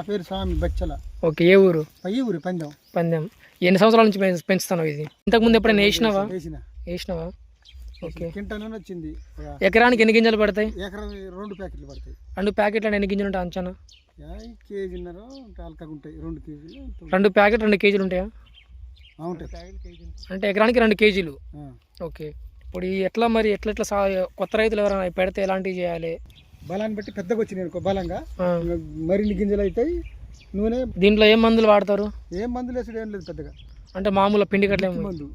నా పేరు స్వామి బచ్చల. ఓకే ఏ ఊరు? ఊరి పందెం. పందెం. ఎన్ని సంవత్సరాల నుంచి పెంచ- పెంచుతావు ఇది? ఇంతకుముందు ఎప్పుడైనా వేసినావా? వేసిన వేసినావా? ఓకే. కింటనే వచ్చింది. ఒక ఎకరానికి ఎన్ని గింజలు పడతాయి? ఎకరం రెండు ప్యాకెట్లు పడతాయి. రెండు ప్యాకెట్లు ఎన్ని గింజలు ఉంటాయి అంచనా? యాభై కేజీన్నర అల్కగా ఉంటాయి. రెండు కేజీలు. రెండు ప్యాకెట్ రెండు కేజీలు ఉంటాయా? ఆ, ఉంటాయి. అంటే ఎకరానికి రెండు కేజీలు. ఆ. ఓకే. ఇప్పుడు ఈ ఎట్లా మరి ఎట్లా ఎట్లా సా కొత్త రైతులు ఎవరైనా పెడితే ఎలాంటివి చేయాలి? బలాన్ని బట్టి పెద్దగా వచ్చినాయి అనుకో బలంగా. మరిన్ని గింజలు అవుతాయి నూనె. దీంట్లో ఏం మందులు వాడతారు? ఏం మందులు వేసుడు ఏం లేదు పెద్దగా. అంటే మామూలు పిండి కట్టలు ఏం- మందు.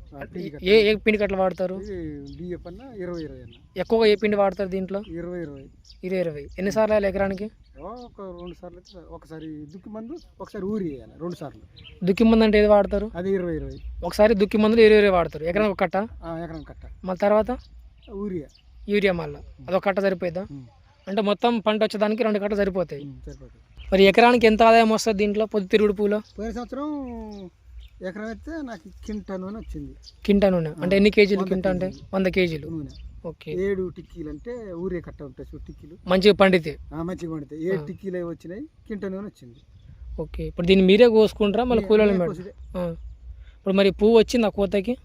ఏ ఏ పిండి కట్టలు వాడతారు? అన్న ఇరవై ఇరవై అన్న. ఎక్కువగా ఏ పిండి వాడతారు దీంట్లో? ఇరవై ఇరవై. ఇరవై ఇరవై. ఎన్నిసార్లు వేయాలి ఎకరానికి? ఒక రెండు సార్లు. ఒకసారి దుక్కి మందు ఒకసారి ఊరి వేయాలి రెండు సార్లు. దుక్కి మందు అంటే ఏది వాడతారు? అది ఇరవై ఇరవై. ఒకసారి దుక్కి మందులు ఇరవై ఇరవై వాడతారు. ఎకరానికి ఒక కట్ట? ఆ, ఎకరం కట్ట. మళ్ళీ తర్వాత? ఊరియా. యూరియా మళ్ళీ. అదొక కట్ట సరిపోద్దా ఉమ్. అంటే మొత్తం పంట వచ్చేదానికి రెండు కట్ట సరిపోతాయి. మరి ఎకరానికి ఎంత ఆదాయం వస్తుంది దీంట్లో? పొద్దుతిరుగుడు పూలో? పోయిన సంవత్సరం ఎకరం అయితే నాకు కింటా నూనె వచ్చింది. కింటా నూనె? అంటే ఎన్ని కేజీలు కింటా అంటే. వంద కేజీలు. నూనె. ఓకే. ఏడు టిక్కీలు అంటే ఊరే కట్ట ఉంటాయి టిక్కీలు. మంచిగా పండితే? ఆ, మంచిగా పడతాయి ఏడు. టిక్కీలు అవి వచ్చినాయి కింటా నూనె వచ్చింది. ఓకే. ఇప్పుడు దీన్ని మీరే కోసుకుంటారా? మళ్ళీ కూలీలు. ఇప్పుడు మరి పువ్వు వచ్చింది ఆ కోతకి?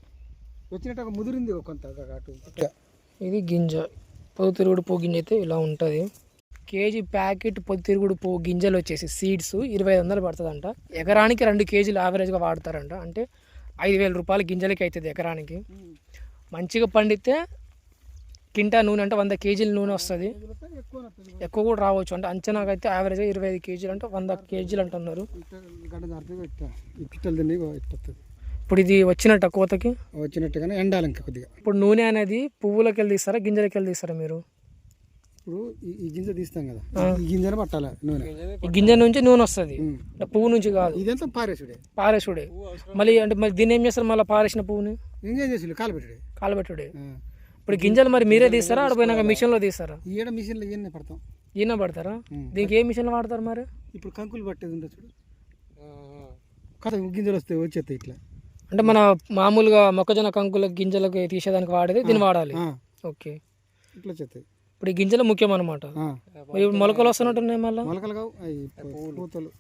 వచ్చినట్టు ముదిరింది కొంత ఇది గింజ. పొద్దుతిరుగుడు పువ్వు గింజ అయితే ఇలా ఉంటుంది. కేజీ ప్యాకెట్ పొద్దుతిరుగుడు పువ్వు గింజలు వచ్చేసి సీడ్స్ ఇరవై ఐదు వందలు పడుతుందంట. ఎకరానికి రెండు కేజీలు యావరేజ్గా వాడతారంట. అంటే ఐదు వేల రూపాయల గింజలకి అవుతుంది ఎకరానికి. మంచిగా పండితే కింటా నూనె అంటే వంద కేజీల నూనె వస్తుంది. ఎక్కువ కూడా రావచ్చు. అంటే అంచనాగా అయితే యావరేజ్గా ఇరవై ఐదు కేజీలు అంటే వంద కేజీలు అంటున్నారు. ఇప్పుడు ఇది వచ్చినట్ట కోతకి? వచ్చినట్టుగానే ఎండాలి ఇంకా కొద్దిగా. ఇప్పుడు నూనె అనేది పువ్వులకి వెళ్ళి తీస్తారా గింజలకి వెళ్ళి తీస్తారా మీరు? ఇప్పుడు ఈ- గింజ తీస్తాం కదా. ఈ గింజను పట్టాలి నూనె. ఈ గింజ నుంచి నూనె వస్తుంది? పువ్వు నుంచి కాదు. ఇదంతా పారేసుడే. పారేసుడే. మళ్ళీ అంటే మరి దీన్ని ఏం చేస్తారు మళ్ళీ పారేసిన పువ్వుని? ఇంకేం చేసి కాలబెట్టుడే ఆ. ఇప్పుడు గింజలు మరి మీరే తీస్తారా? ఆడ పోయినాక మిషన్లో తీస్తారా? ఈడ మిషన్లో ఇవన్నీ పడతాం. ఈయన పడతారా. దీనికి ఏ మిషన్ వాడతారు మరి? ఇప్పుడు కంకులు పట్టేది ఉంటుంది చూడు? గింజలు వస్తాయి వచ్చేస్తాయి ఇట్లా. అంటే మన మామూలుగా మొక్కజొన్న కంకుల గింజలకి తీసేదానికి వాడేది దీన్ని వాడాలి. ఆ, ఓకే. ఇట్లా వచ్చేస్తాయి ఇప్పుడు ఈ గింజలు ముఖ్యం అనమాట. మరి మొలకలు వస్తున్నట్టున్నాయి మళ్ళీ? మొలకలు కావు. పూతలు.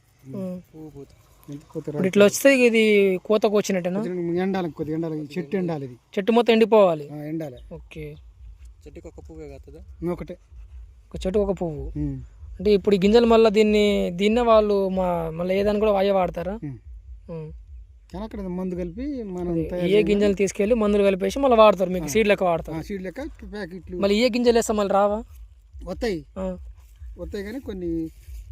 ఇప్పుడు ఇట్లా వస్తే ఇది కోతకు వచ్చినట్టేనా ఎండాలి కొద్దిగా ఎండాలి. చెట్టు ఎండాలి ఇది. చెట్టు మొత్తం ఎండిపోవాలి. ఆ, ఎండాలి. ఓకే. చెట్టుకి ఒక పువ్వే ఒకటే. ఒక చెట్టు ఒక పువ్వు. అంటే ఇప్పుడు ఈ గింజలు మళ్ళీ దీన్ని దీన్నే వాళ్ళు మా మళ్ళీ ఏదాన్ని కూడా వాయ వాడతారా. కానీ అక్కడ మందు కలిపి మనం ఏ గింజలు తీసుకెళ్ళి మందులు కలిపేసి మళ్ళీ వాడతారు మీకు సీడ్ లెక్క వాడతారు. సీడ్ లెక్క ప్యాకెట్లు. మళ్ళీ ఏ గింజలు వేస్తాం మళ్ళీ రావా? వస్తాయి. వస్తాయి కానీ కొన్ని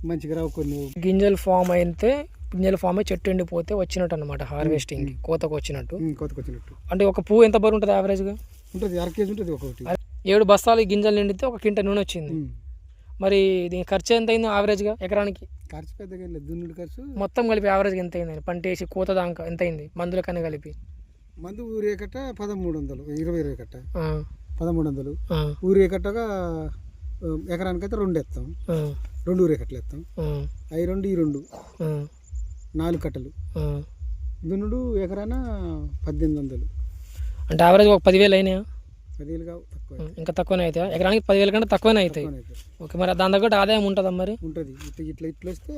మంచిగా రావు కొన్ని గింజలు ఫామ్ అయితే గింజలు ఫామ్ అయి చెట్టు ఎండిపోతే వచ్చినట్టు అనమాట హార్వెస్టింగ్ కోతకు వచ్చినట్టు. ఉమ్, కొత్తకు వచ్చినట్టు. అంటే ఒక పువ్వు ఎంత బరువు ఉంటుంది యావరేజ్గా ఉంటుంది అర కేజీ ఉంటుంది ఒక్కొక్కటి ఏడు బస్తాలు గింజలు నిండితే ఒక కింట నూనె వచ్చింది. మరి దీని ఖర్చు ఎంత అయింది యావరేజ్గా ఎకరానికి? ఖర్చు పెద్దగా లేదు. దున్నుడు ఖర్చు మొత్తం కలిపి యావరేజ్గా ఎంత అయింది? పంట వేసి కోత దాకా ఎంత అయింది? మందుల కన్నా కలిపి. మందు ఊరే కట్ట పదమూడు వందలు ఇరవై ఇరవై కట్ట పదమూడు వందలు. ఆ, ఊరే కట్టగా ఆ, ఎకరానికైతే రెండు ఎత్తాం. రెండు ఊరే కట్టలు ఎత్తాం. అవి రెండు ఈ రెండు. నాలుగు కట్టలు. దున్నుడు ఎకరాన పద్దెనిమిది వందలు. అంటే యావరేజ్ ఒక పదివేలు అయినాయా? పదివేలు కావు తక్కువ ఇంకా తక్కువనే అవుతాయి? ఎకరానికి పదివేల కంటే తక్కువనే అవుతాయి. ఓకే మరి దాని తగ్గట్టు ఆదాయం ఉంటుందా మరి? ఉంటుంది. ఇట్లా ఇట్లా ఇట్లా వస్తే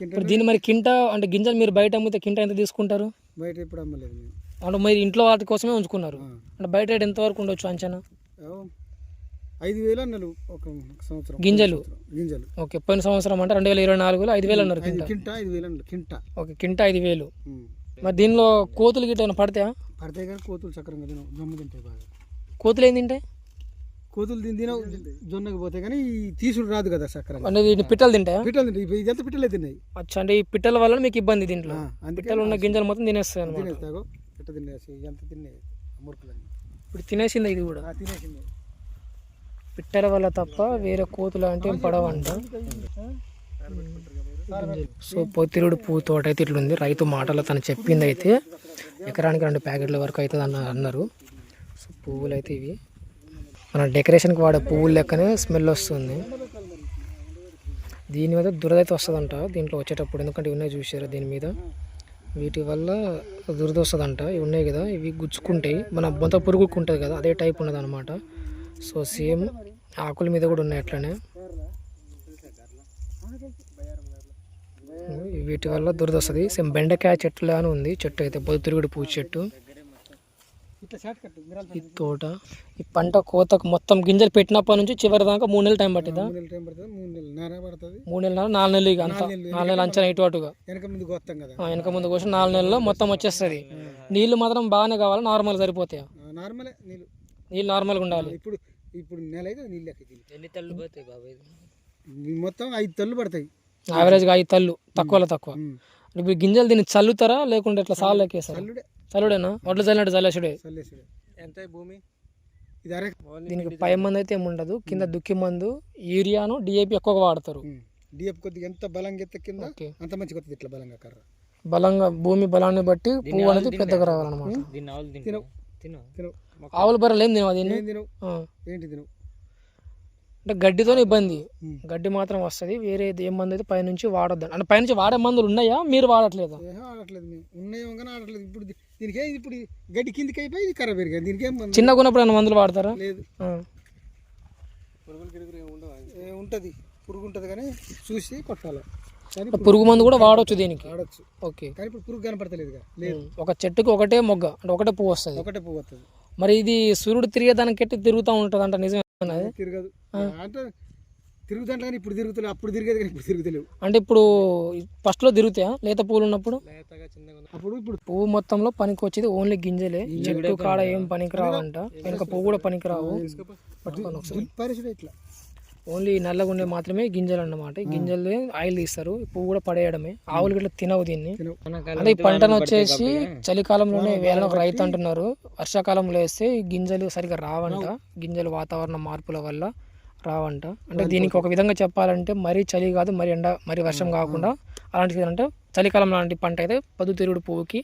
ఇప్పుడు దీన్ని మరి కింట అంటే గింజలు మీరు బయట అమ్మితే కింట ఎంత తీసుకుంటారు? బయట ఎప్పుడు అమ్మలేదు మేము. అంటే మీరు ఇంట్లో వాటి కోసమే ఉంచుకున్నారు. అంటే బయట రేట్ ఎంత వరకు ఉండొచ్చు అంచనా? ఐదు వేలు అన్నారు ఒక సంవత్సరం. గింజలు? గింజలు. ఓకే పోయిన సంవత్సరం అంటే రెండు వేల ఇరవై నాలుగులో ఐదు వేలు అన్నారు కింట. ఐదు వేలు అన్నారు కింట. ఓకే కింట ఐదు వేలు. మరి దీనిలో కోతులు గిట్ట పడతాయా? పడితే కానీ కోతులు చక్రంగా జమ్ము తింటాయి బాగా. కోతులు ఏం తింటాయి? కోతులు తిని తినవు జొన్నకి పోతే కానీ ఈ తీసుడు రాదు కదా అంటే దీన్ని పిట్టలు తింటాయా? పిట్టలు తింటాయి. ఇదంతా పిట్టలే తిన్నాయి. అచ్చా అంటే ఈ పిట్టల వల్ల మీకు ఇబ్బంది దీంట్లో పిట్టలు ఉన్న గింజలు మొత్తం తినేస్తాయి అనమాట తినేస్తాగో పిట్ట తినేసి ఎంత తిన్నాయి మురుకులన్నీ. ఇప్పుడు తినేసింది ఇది కూడా? తినేసింది. పిట్టల వల్ల తప్ప వేరే కోతులు అంటే పడవంట. సో పొత్తిరుడు పువ్వు తోట అయితే ఇట్లుంది. రైతు మాటలో తను చెప్పింది అయితే ఎకరానికి రెండు ప్యాకెట్ల వరకు అవుతుంది అన్న అన్నారు. సో పువ్వులు అయితే ఇవి. మన డెకరేషన్కి వాడే పువ్వులు లెక్కనే స్మెల్ వస్తుంది. దీని మీద దురద అయితే వస్తుందంట దీంట్లో వచ్చేటప్పుడు. ఎందుకంటే ఇవి ఉన్నాయి చూసారా దీని మీద? వీటి వల్ల దురద వస్తుందంట. ఇవి ఉన్నాయి కదా ఇవి గుచ్చుకుంటాయి. మన బొంత పురుగుకు ఉంటుంది కదా అదే టైప్ ఉన్నది అనమాట సో సేమ్ ఆకుల మీద కూడా ఉన్నాయి అట్లనే. వీటి వల్ల దురద వస్తుంది. సేమ్ బెండకాయ చెట్టులానే ఉంది చెట్టు అయితే పొద్దుతిరుగుడు పూజ చెట్టు ఇట్లా షార్ట్ కట్ మిరాల ఈ తోట ఈ పంట కోతకు మొత్తం గింజలు పెట్టినప్పటి నుంచి చివరి దాకా మూడు నెలలు టైం పట్టిందా మూడు నెలలు నాలుగు నెలలు ఇక అంతా. నాలుగు నెలలు అంచనా ఇటు అటుగా వెనక ముందు గోత్తాం కదా. ఆ, వెనక ముందు కోసం నాలుగు నెలల్లో మొత్తం వచ్చేస్తుంది. నీళ్ళు మాత్రం బాగానే కావాలి నార్మల్ సరిపోతాయా? నార్మలే నీళ్ళు నీళ్ళు నార్మల్గా ఉండాలి. ఇప్పుడు ఇప్పుడు నెల అయితే నీళ్ళు ఎన్ని తల్లు పోతాయి బాబాయ్ మొత్తం ఐదు తల్లు పడతాయి. యావరేజ్గా ఐదు తల్లు తక్కువలో తక్కువ. ఇప్పుడు గింజలు దీన్ని చల్లుతారా? లేకుంటే ఇట్లా చల్లుడే. చల్లుడేనా? వడ్లు చల్లినట్టు చల్లేసుడే. చల్లేసుడే. ఎంత భూమి? దీనికి పై మందు అయితే ఏముండదు కింద దుక్కి మందు యూరియాను డిఏపి ఎక్కువగా వాడతారు. డిఎఫ్ కొద్దిగా ఎంత బలంగా కింద అంత మంచిగా వస్తుంది ఇట్లా బలంగా కర్ర. బలంగా భూమి బలాన్ని బట్టి పువ్వు అనేది పెద్దగా రావాలన్నమాట ఆవులు బర్రెలు ఏం తినవు దీన్ని. ఏంటి తినవు? అంటే గడ్డితోనే ఇబ్బంది. గడ్డి మాత్రం వస్తుంది వేరే ఏం మందు అయితే పైనుంచి వాడొద్దు. అంటే పైనుంచి వాడే మందులు ఉన్నాయా? మీరు వాడట్లేదా? ఏం ఆడట్లేదు మేము. ఉన్నాయేమో కానీ ఆడట్లేదు ఇప్పుడు దీనికి ఇప్పుడు గడ్డి కిందికి అయిపోయి ఇది దీనికి ఏం మందు? చిన్నగా ఉన్నప్పుడు ఏమైనా మందులు వాడతారా? లేదు. ఉంటుంది. పురుగు ఉంటుంది కానీ చూసి కొట్టాలి. పురుగు మందు కూడా వాడొచ్చు దీనికి? ఆడొచ్చు ఓకే. కానీ ఇప్పుడు పురుగు కనపడతలేదు లేదు. ఒక చెట్టుకి ఒకటే మొగ్గ అంటే ఒకటే పువ్వు వస్తుంది. ఒకటే పువ్వు వస్తుంది. మరి ఇది సూర్యుడు తిరిగేదానికి ఎట్టి తిరుగుతూ ఉంటుంది అంట నిజమే? తిరగదు. అంటే తిరుగుతుంటే కానీ ఇప్పుడు తిరుగుతలేదు అప్పుడు తిరిగేది కానీ ఇప్పుడు తిరుగుతలేవు. అంటే ఇప్పుడు ఫస్ట్లో తిరుగుతాయా? లేత పువ్వులు ఉన్నప్పుడు? అప్పుడు ఇప్పుడు పువ్వు మొత్తంలో పనికి వచ్చేది ఓన్లీ గింజలే. చెట్టు కాడ ఏం పనికి రావంట వెనక పువ్వు కూడా పనికి రావు పట్టుకొని ఒకసారి. పరిస్థితి ఇట్లా. ఓన్లీ నల్లగా ఉండే మాత్రమే గింజలు అన్నమాట గింజలు ఆయిల్ తీస్తారు. పువ్వు కూడా పడేయడమే. ఆవులు గిట్ల తినవు దీన్ని. అంటే ఈ పంటను వచ్చేసి చలికాలంలోనే వేయాలని ఒక రైతు అంటున్నారు. వర్షాకాలంలో వేస్తే గింజలు సరిగా రావంట. గింజలు వాతావరణ మార్పుల వల్ల. రావంట. అంటే దీనికి ఒక విధంగా చెప్పాలంటే మరీ చలి కాదు మరి ఎండ మరి వర్షం కాకుండా అలాంటిది అంటే చలికాలం లాంటి పంట అయితే పొద్దుతిరుగుడు పువ్వుకి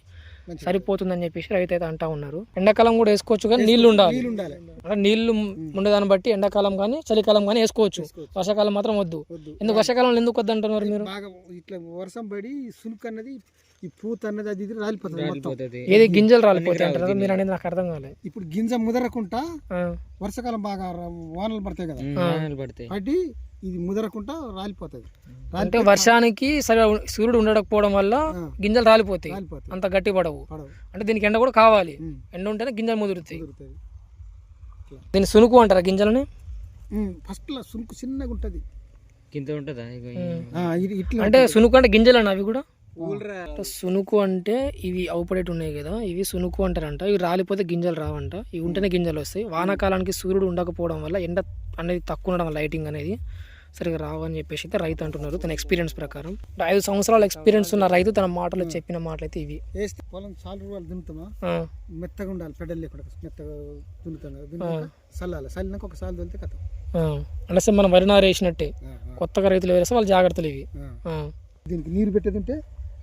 సరిపోతుందని చెప్పేసి రైతు అయితే అంటా ఉన్నారు. ఎండాకాలం కూడా వేసుకోవచ్చు కానీ నీళ్ళు ఉండాలి. అంటే నీళ్ళు ఉండేదాన్ని బట్టి ఎండాకాలం కానీ చలికాలం కానీ వేసుకోవచ్చు. వర్షాకాలం మాత్రం వద్దు. ఎందుకు వర్షాకాలంలో ఎందుకు వద్దు అంటున్నారు మీరు ఇట్లా వర్షం పడి సునుకు అన్నది ఈ పూత అన్నది అది ఇది రాలిపోతుంది మొత్తం. ఏది గింజలు రాలిపోతాయి అంటారు మీరు అనేది నాకు అర్థం కాలేదు ఇప్పుడు గింజ ముదరకుండా వర్షాకాలం బాగా వానలు పడతాయి కదా. వానలు పడతాయి. పడి ఇది ముదరకుండా రాలిపోతుంది. అంటే వర్షానికి సరే సూర్యుడు ఉండకపోవడం వల్ల గింజలు రాలిపోతాయి. రాలిపోతుంది అంత గట్టి పడవు. అంటే దీనికి ఎండ కూడా కావాలి. ఎండ ఉంటేనే గింజలు ముదురుతాయి. దీన్ని సునుకు అంటారా గింజలని? ఫస్ట్లో సునుకు చిన్నగా ఉంటుంది. కింద ఉంటుందా? ఇట్లా అంటే సునుకు అంటే గింజలు అవి కూడా? సునుకు అంటే ఇవి అవుపడేటి ఉన్నాయి కదా ఇవి సునుకు అంటారంట. ఇవి రాలిపోతే గింజలు రావంట. ఇవి ఉంటేనే గింజలు వస్తాయి. వానాకాలానికి సూర్యుడు ఉండకపోవడం వల్ల ఎండ అనేది తక్కువ ఉండడం లైటింగ్ అనేది సరిగా రావని చెప్పేసి అయితే రైతు అంటున్నారు తన ఎక్స్పీరియన్స్ ప్రకారం. ఐదు సంవత్సరాల ఎక్స్పీరియన్స్ ఉన్న రైతు తన మాటలో చెప్పిన మాటలు అయితే ఇవి. వేస్తే పొలం చాలా రోజులు దున్నుతామా? మెత్తగా ఉండాలి పెడల్ లేకుండా మెత్తగా దున్నుతాం కదా దున్నాక చల్లాలి. చల్లినాక ఒక సాల్ తొలితే కథ. అంటే మనం వరి నారు వేసినట్టే. కొత్తగా రైతులు వేస్తే వాళ్ళ జాగ్రత్తలు ఇవి. దీనికి నీరు పెట్టేది ఉంటే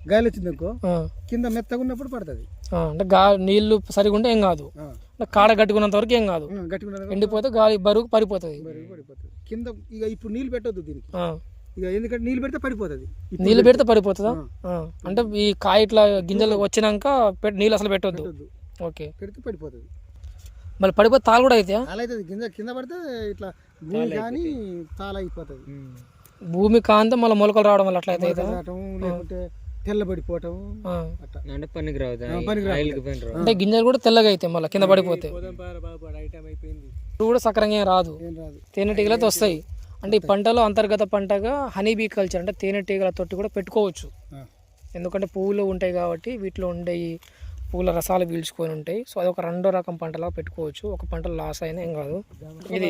గాలి వచ్చింది అనుకో ఆ, కింద మెత్తగా ఉన్నప్పుడు పడుతుంది. ఆ. అంటే గా నీళ్ళు సరిగా ఉంటే ఏం కాదు. కాడ కట్టుకున్నంత వరకు ఏం కాదు. ఎండిపోతే గాలి బరువు పడిపోతుంది. పడిపోతుంది. కింద ఇక ఇప్పుడు నీళ్ళు పెట్టొద్దు దీనికి. ఆ. ఇక ఎందుకంటే నీళ్ళు పెడితే పడిపోతుంది. నీళ్ళు పెడితే పడిపోతుందా. అంటే ఈ కాయ ఇట్లా గింజలు వచ్చినాక నీళ్ళు అసలు పెట్టొద్దు. ఓకే. పెడితే పడిపోతుంది. మళ్ళీ పడిపోతే తాళ్ళు కూడా అవుతాయా అలా అవుతుంది కింద కింద పడితే ఇట్లా భూమి కానీ తాళ అయిపోతుంది భూమి కాంతే మళ్ళీ మొలకలు రావడం వల్ల అట్లా లేకుంటే తెల్లబడిపోవటం అంటే పనికి అంటే గింజలు కూడా తెల్లగా అవుతాయి మళ్ళీ కింద పడిపోతే. కూడా సక్రంగా ఏం రాదు. ఏం రాదు. తేనెటీగలతో వస్తాయి. అంటే ఈ పంటలో అంతర్గత పంటగా హనీ బీ కల్చర్ అంటే తేనెటీగల తొట్టి కూడా పెట్టుకోవచ్చు. ఎందుకంటే పువ్వులు ఉంటాయి కాబట్టి వీటిలో ఉండే ఈ పువ్వుల రసాలు పీల్చుకొని ఉంటాయి. సో అది ఒక రెండో రకం పంటలా పెట్టుకోవచ్చు. ఒక పంటలో లాస్ అయినా ఏం కాదు. ఇది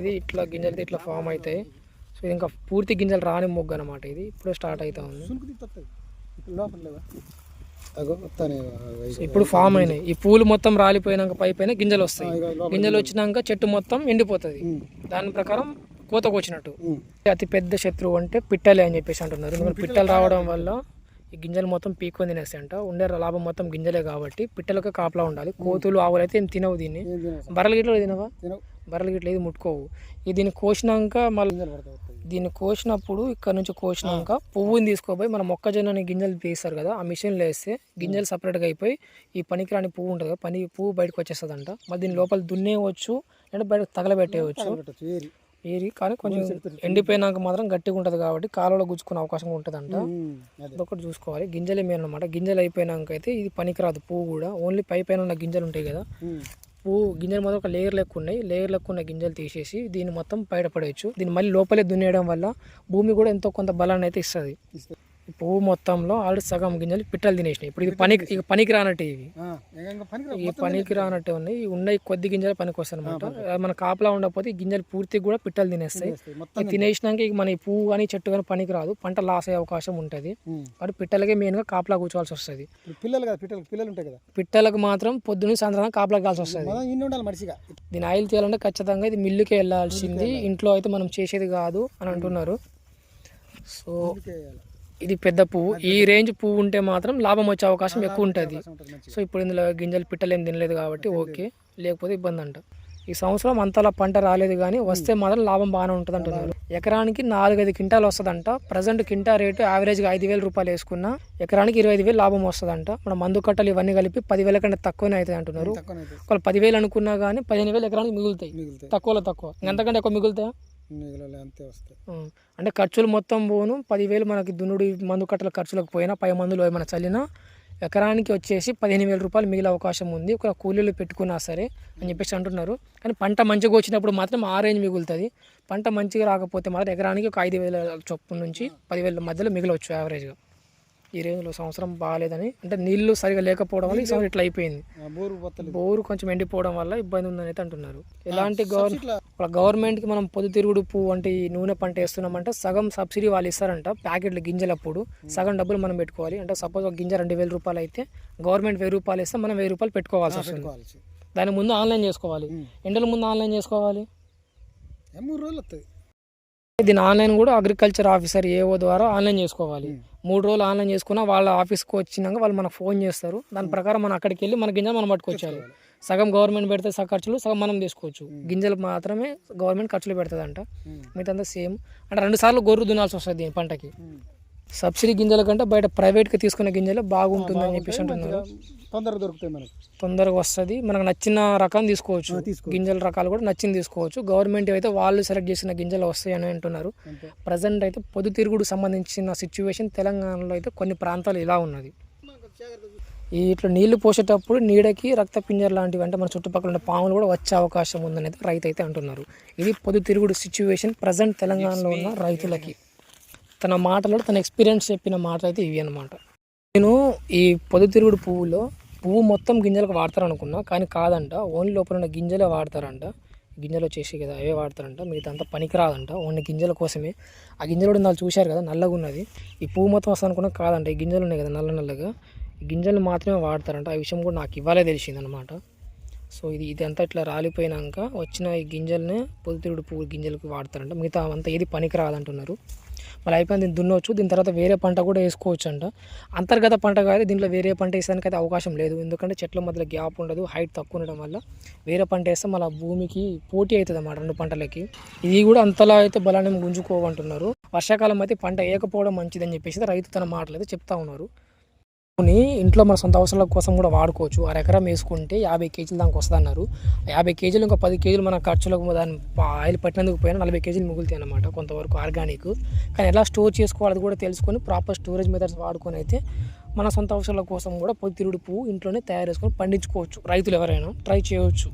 ఇది ఇట్లా గింజలు ఇట్లా ఫామ్ అవుతాయి. సో ఇది ఇంకా పూర్తి గింజలు రాని మొగ్గు అనమాట ఇది. ఇప్పుడు స్టార్ట్ అవుతా ఉంది. ఇప్పుడు ఫామ్ అయినాయి. ఈ పూలు మొత్తం రాలిపోయినాక పై పైన గింజలు వస్తాయి. గింజలు వచ్చినాక చెట్టు మొత్తం ఎండిపోతుంది. దాని ప్రకారం కోతకు వచ్చినట్టు. అతి పెద్ద శత్రువు అంటే పిట్టలే అని చెప్పేసి అంటున్నారు. ఎందుకంటే పిట్టలు రావడం వల్ల ఈ గింజలు మొత్తం పీక్కొని తినేస్తాయంట. ఉండే లాభం మొత్తం గింజలే కాబట్టి పిట్టలకు కాపలా ఉండాలి. కోతులు ఆవులు అయితే ఏం తినవు దీన్ని. బర్రెలు గిట్ల తినవా? బర్రెలు గిట్ల ఇది ముట్టుకోవు. ఇది దీన్ని కోసినాక మళ్ళీ. దీన్ని కోసినప్పుడు ఇక్కడ నుంచి కోసినాక పువ్వుని తీసుకోపోయి మన మొక్కజొన్నని గింజలు తీస్తారు కదా ఆ మిషన్లో వేస్తే గింజలు సపరేట్గా అయిపోయి ఈ పనికిరాని పువ్వు ఉంటుంది కదా పని పువ్వు బయటకు వచ్చేస్తుందంట. మరి దీని లోపల దున్నేయవచ్చు అంటే బయట తగలబెట్టేయచ్చు పెట్టచ్చు ఏరి. ఏరి. కానీ కొంచెం ఎండిపోయినాక మాత్రం గట్టిగా ఉంటుంది కాబట్టి కాలువలో గుచ్చుకునే అవకాశం ఉంటుందంట. ఉమ్, అదే. అదొకటి చూసుకోవాలి. గింజలు ఏమైనా అనమాట గింజలు అయిపోయినాక అయితే ఇది పనికిరాదు పువ్వు కూడా. ఓన్లీ పై పైన ఉన్న గింజలు ఉంటాయి కదా. పువ్వు గింజలు మొత్తం ఒక లేయర్ లెక్క ఉన్నాయి. లేయర్ లెక్క ఉన్న గింజలు తీసేసి దీన్ని మొత్తం బయటపడవచ్చు దీన్ని మళ్ళీ లోపలే దున్నేయడం వల్ల భూమి కూడా ఎంతో కొంత బలాన్ని అయితే ఇస్తుంది. పువ్వు మొత్తంలో ఆల్రెడీ సగం గింజలు పిట్టలు తినేసినాయి. ఇప్పుడు ఇది పనికి ఇక పనికి రానట్టు ఇవి ఈ పనికి రానట్టు ఉన్నాయి. ఉన్నాయి కొద్ది గింజలు పనికి వస్తాయి అనమాట మన కాపలా ఉండకపోతే ఈ గింజలు పూర్తిగా కూడా పిట్టలు తినేస్తాయి. తినేసినాక ఇక మన ఈ పువ్వు కానీ చెట్టు కానీ పనికి రాదు. పంట లాస్ అయ్యే అవకాశం ఉంటుంది. కాబట్టి పిట్టలకే మెయిన్గా కాపలా కూర్చోవాల్సి వస్తుంది. పిల్లలు కదా పిల్లలు పిల్లలు ఉంటాయి కదా. పిట్టలకు మాత్రం పొద్దున్న సాయంత్రం కాపలా కావాల్సి వస్తుంది. దీని ఆయిల్ తీయాలంటే ఖచ్చితంగా ఇది మిల్లుకే వెళ్ళాల్సింది. ఇంట్లో అయితే మనం చేసేది కాదు అని అంటున్నారు. సో. ఇది పెద్ద పువ్వు. ఈ రేంజ్ పువ్వు ఉంటే మాత్రం లాభం వచ్చే అవకాశం ఎక్కువ ఉంటుంది. సో ఇప్పుడు ఇందులో గింజలు పిట్టలు ఏం తినలేదు కాబట్టి ఓకే. లేకపోతే ఇబ్బంది అంట ఈ సంవత్సరం అంతలా పంట రాలేదు కానీ వస్తే మాత్రం లాభం బాగానే ఉంటుంది అంటున్నారు ఎకరానికి నాలుగైదు క్వింటాలు వస్తుందంట. ప్రజెంట్ క్వింటా రేటు యావరేజ్గా ఐదు వేల రూపాయలు వేసుకున్నా ఎకరానికి ఇరవై ఐదు వేలు లాభం వస్తుందంట. మన మందు కట్టలు ఇవన్నీ కలిపి పదివేల కంటే తక్కువనే అవుతాయి అంటున్నారు. ఒకవేళ పదివేలు అనుకున్నా కానీ పదిహేను వేలు ఎకరానికి మిగులుతాయి. తక్కువలో తక్కువ. ఎంతకంటే ఎక్కువ మిగులుతాయా? మిగిలిన అంతే వస్తాయి. అంటే ఖర్చులు మొత్తం పోను పదివేలు మనకి దున్నుడు మందు కట్టల ఖర్చులకు పోయినా పై మందులు ఏమైనా చల్లినా ఎకరానికి వచ్చేసి పదిహేను వేల రూపాయలు మిగిలే అవకాశం ఉంది. ఒక కూలీలు పెట్టుకున్నా సరే అని చెప్పేసి అంటున్నారు. కానీ పంట మంచిగా వచ్చినప్పుడు మాత్రం ఆ రేంజ్ మిగులుతుంది. పంట మంచిగా రాకపోతే మాత్రం ఎకరానికి ఒక ఐదు వేల చొప్పున నుంచి పదివేల మధ్యలో మిగలవచ్చు యావరేజ్గా. ఈ రేంజ్లో సంవత్సరం బాగాలేదని అంటే నీళ్ళు సరిగా లేకపోవడం వల్ల ఈ సంవత్సరం ఇట్లా అయిపోయింది. బోరు కొంచెం ఎండిపోవడం వల్ల ఇబ్బంది ఉందని అయితే అంటున్నారు. ఎలాంటి గవర్న ఇట్లా ఇప్పుడు గవర్నమెంట్కి మనం పొద్దుతిరుగుడు పువ్వు అంటే ఈ నూనె పంట వేస్తున్నామంటే సగం సబ్సిడీ వాళ్ళు ఇస్తారంట ప్యాకెట్లు గింజలప్పుడు. సగం డబ్బులు మనం పెట్టుకోవాలి. అంటే సపోజ్ ఒక గింజ రెండు వేల రూపాయలు అయితే గవర్నమెంట్ వెయ్యి రూపాయలు ఇస్తే మనం వెయ్యి రూపాయలు పెట్టుకోవాల్సి వస్తుంది. దాని ముందు ఆన్లైన్ చేసుకోవాలి. ఎండల ముందు ఆన్లైన్ చేసుకోవాలి. మూడు రోజులు వస్తుంది దీని ఆన్లైన్ కూడా అగ్రికల్చర్ ఆఫీసర్ ఏఓ ద్వారా ఆన్లైన్ చేసుకోవాలి. మూడు రోజులు ఆన్లైన్ చేసుకున్నా వాళ్ళ ఆఫీస్కి వచ్చినాక వాళ్ళు మనకు ఫోన్ చేస్తారు. దాని ప్రకారం మనం అక్కడికి వెళ్ళి మన గింజలు మనం పట్టుకొచ్చాలి. సగం గవర్నమెంట్ పెడితే సగం ఖర్చులు సగం మనం తీసుకోవచ్చు. గింజలు మాత్రమే గవర్నమెంట్ ఖర్చులు పెడుతుందంట. ఉం. మిగతా సేమ్. అంటే రెండు సార్లు గొర్రు దున్నాల్సి వస్తుంది దీని పంటకి. సబ్సిడీ గింజల కంటే బయట ప్రైవేట్గా తీసుకునే గింజలు బాగుంటుందని చెప్పేసి అంటున్నారు. తొందరగా దొరుకుతాయి మనకు. తొందరగా వస్తుంది. మనకు నచ్చిన రకం తీసుకోవచ్చు. గింజల రకాలు కూడా నచ్చింది తీసుకోవచ్చు. గవర్నమెంట్ అయితే వాళ్ళు సెలెక్ట్ చేసిన గింజలు వస్తాయని అంటున్నారు. అంతే. ప్రజెంట్ అయితే పొద్దుతిరుగుడు సంబంధించిన సిచ్యువేషన్ తెలంగాణలో అయితే కొన్ని ప్రాంతాలు ఇలా ఉన్నది. ఈ ఇట్లా నీళ్ళు పోసేటప్పుడు నీడకి రక్తపింజర్ లాంటివి అంటే మన చుట్టుపక్కల ఉన్న పాములు కూడా వచ్చే అవకాశం ఉందని అయితే రైతు అయితే అంటున్నారు. ఇది పొద్దుతిరుగుడు సిచ్యువేషన్ ప్రజెంట్ తెలంగాణలో ఉన్న రైతులకి. తన మాటలో తన ఎక్స్పీరియన్స్ చెప్పిన మాటలు అయితే ఇవి అనమాట నేను ఈ పొద్దుతిరుగుడు పువ్వులో పువ్వు మొత్తం గింజలకు వాడతారనుకున్నా కానీ కాదంట ఓన్లీ లోపల ఉన్న గింజలే వాడతారంట. గింజలు వచ్చేసి కదా అవే వాడతారంట. మిగతా అంతా పనికిరాదంట. ఓన్లీ గింజల కోసమే. ఆ గింజలు కూడా నాలుగు చూశారు కదా నల్లగా ఉన్నది. ఈ పువ్వు మొత్తం వస్తుంది అనుకున్నా కాదంట. ఈ గింజలు ఉన్నాయి కదా నల్ల నల్లగా. గింజలు మాత్రమే వాడతారంట. ఆ విషయం కూడా నాకు ఇవ్వాలే తెలిసింది అనమాట సో ఇది ఇదంతా ఇట్లా రాలిపోయినాక వచ్చిన ఈ గింజలనే పొద్దుతిరుగుడు పువ్వు గింజలకు వాడతారంట. మిగతా అంతా ఏది పనికిరాదంటున్నారు. మళ్ళీ అయిపోయింది దీన్ని దున్నవచ్చు దీని తర్వాత వేరే పంట కూడా వేసుకోవచ్చు అంట అంతర్గత పంట కాదు దీంట్లో వేరే పంట వేసేదానికి అయితే అవకాశం లేదు. ఎందుకంటే చెట్ల మధ్యలో గ్యాప్ ఉండదు హైట్ తక్కువ ఉండడం వల్ల వేరే పంట వేస్తే మళ్ళీ భూమికి పోటీ అవుతుంది అన్నమాట రెండు పంటలకి. ఇది కూడా అంతలా అయితే బలాన్ని గుంజుకోవంటున్నారు వర్షాకాలం అయితే పంట వేయకపోవడం మంచిదని చెప్పేసి రైతు తన మాటలు అయితే చెప్తా ఉన్నారు. ని ఇంట్లో మన సొంత అవసరాల కోసం కూడా వాడుకోవచ్చు. అర ఎకరం వేసుకుంటే యాభై కేజీలు దానికి వస్తుంది అన్నారు యాభై కేజీలు ఇంకా పది కేజీలు మన ఖర్చులకు దాని ఆయిల్ పట్టినందుకు పోయినా నలభై కేజీలు మిగులుతాయి అన్నమాట కొంతవరకు ఆర్గానిక్. కానీ ఎలా స్టోర్ చేసుకోవాలి కూడా తెలుసుకొని ప్రాపర్ స్టోరేజ్ మెథడ్స్ వాడుకొని అయితే మన సొంత అవసరాల కోసం కూడా పొద్దుతిరుగుడు పువ్వు ఇంట్లోనే తయారు చేసుకొని పండించుకోవచ్చు రైతులు ఎవరైనా. ట్రై చేయవచ్చు